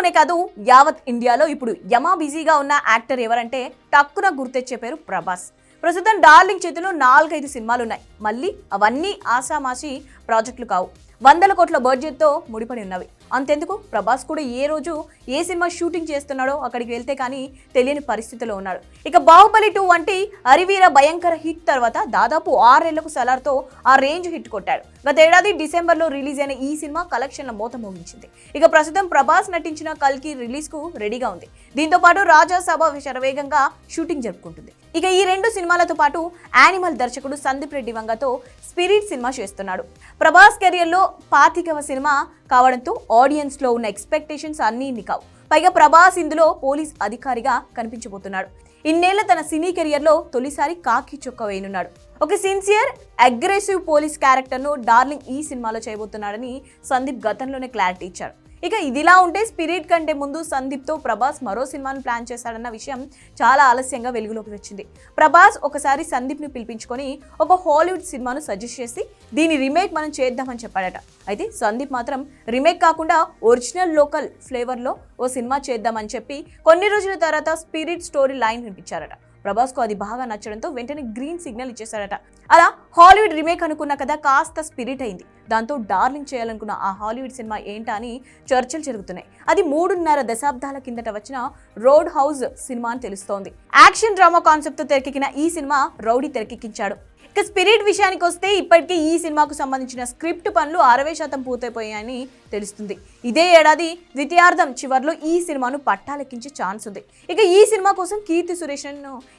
తెలుగులోనే కాదు యావత్ ఇండియాలో ఇప్పుడు యమా బిజీగా ఉన్న యాక్టర్ ఎవరంటే టక్కున గుర్తొచ్చే పేరు ప్రభాస్. ప్రస్తుతం డార్లింగ్ చేతిలో నాలుగైదు సినిమాలు ఉన్నాయి మళ్ళీ అవన్నీ ఆసామాసి ప్రాజెక్టులు కావు. వందల కోట్ల బడ్జెట్తో ముడిపడి ఉన్నవి. అంతెందుకు? ప్రభాస్ కూడా ఏ రోజు ఏ సినిమా షూటింగ్ చేస్తున్నాడో అక్కడికి వెళ్తే కానీ తెలియని పరిస్థితిలో ఉన్నాడు. ఇక బాహుబలి టూ వంటి అరివీర భయంకర హిట్ తర్వాత దాదాపు ఆరేళ్ళకు సలార్తో ఆ రేంజ్ హిట్ కొట్టాడు. గత ఏడాది డిసెంబర్లో రిలీజ్ అయిన ఈ సినిమా కలెక్షన్ల మూత మోగించింది. ఇక ప్రస్తుతం ప్రభాస్ నటించిన కల్కి రిలీజ్కు రెడీగా ఉంది. దీంతో పాటు రాజాసభ శరవేగంగా షూటింగ్ జరుపుకుంటుంది. ఇక ఈ రెండు సినిమాలతో పాటు యానిమల్ దర్శకుడు సందీప్ రెడ్డి వంగతో స్పిరిట్ సినిమా చేస్తున్నాడు. ప్రభాస్ కెరియర్లో పాతికవ సినిమా కావడంతో ఆడియన్స్లో ఉన్న ఎక్స్పెక్టేషన్స్ అన్నీ నికావు. పైగా ప్రభాస్ ఇందులో పోలీస్ అధికారిగా కనిపించబోతున్నాడు. ఇన్నేళ్ళ తన సినీ కెరియర్లో తొలిసారి కాకి చొక్క వేయనున్నాడు. ఒక సిన్సియర్ అగ్రెసివ్ పోలీస్ క్యారెక్టర్ను డార్లింగ్ ఈ సినిమాలో చేయబోతున్నాడని సందీప్ గతంలోనే క్లారిటీ ఇచ్చాడు ఇక ఇదిలా ఉంటే స్పిరిట్ కంటే ముందు సందీప్తో ప్రభాస్ మరో సినిమాను ప్లాన్ చేశాడన్న విషయం చాలా ఆలస్యంగా వెలుగులోకి వచ్చింది. ప్రభాస్ ఒకసారి సందీప్ని పిలిపించుకొని ఒక హాలీవుడ్ సినిమాను సజెస్ట్ చేసి దీని రీమేక్ మనం చేద్దామని చెప్పాడట. అయితే సందీప్ మాత్రం రీమేక్ కాకుండా ఒరిజినల్ లోకల్ ఫ్లేవర్లో ఓ సినిమా చేద్దామని చెప్పి కొన్ని రోజుల తర్వాత స్పిరిట్ స్టోరీ లైన్ వినిపించారట. ప్రభాస్కు అది బాగా నచ్చడంతో వెంటనే గ్రీన్ సిగ్నల్ ఇచ్చేశారట. అలా హాలీవుడ్ రీమేక్ అనుకున్న కథ కాస్త స్పిరిట్ అయింది. దాంతో డార్లింగ్ చేయాలనుకున్న ఆ హాలీవుడ్ సినిమా ఏంటా అని చర్చలు జరుగుతున్నాయి. అది మూడున్నర దశాబ్దాల కిందట వచ్చిన రోడ్ హౌస్ సినిమా అని తెలుస్తోంది. యాక్షన్ డ్రామా కాన్సెప్ట్తో తెరకెక్కిన ఈ సినిమా రౌడీ తెరకెక్కించాడు. ఇక స్పిరిట్ విషయానికి వస్తే ఇప్పటికే ఈ సినిమాకు సంబంధించిన స్క్రిప్ట్ పనులు అరవై శాతం పూర్తయిపోయాయని తెలుస్తుంది. ఇదే ఏడాది ద్వితీయార్థం చివర్లో ఈ సినిమాను పట్టాలెక్కించే ఛాన్స్ ఉంది. ఇక ఈ సినిమా కోసం కీర్తి సురేష్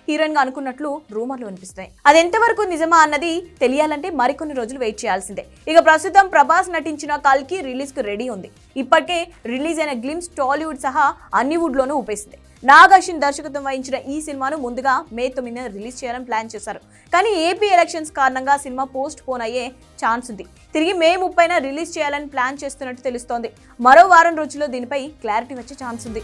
హీరోయిన్గా అనుకున్నట్లు రూమర్లు అనిపిస్తాయి అది ఎంతవరకు నిజమా అన్నది తెలియాలంటే మరికొన్ని రోజులు వెయిట్ చేయాల్సిందే. ఇక ప్రస్తుతం ప్రభాస్ నటించిన కల్కి రిలీజ్కు రెడీ ఉంది. ఇప్పటికే రిలీజ్ అయిన గ్లిమ్స్ టాలీవుడ్ సహా అన్ని వుడ్ లోనూ ఊపేసింది. నాగార్జున్ దర్శకత్వం వహించిన ఈ సినిమాను ముందుగా మే తొమ్మిదిన రిలీజ్ చేయాలని ప్లాన్ చేశారు. కానీ ఏపీ ఎలక్షన్స్ కారణంగా సినిమా పోస్ట్ పోన్ అయ్యే ఛాన్స్ ఉంది. తిరిగి మే ముప్పైన రిలీజ్ చేయాలని ప్లాన్ చేస్తున్నట్టు తెలుస్తోంది. మరో వారం రోజుల్లో దీనిపై క్లారిటీ వచ్చే ఛాన్స్ ఉంది.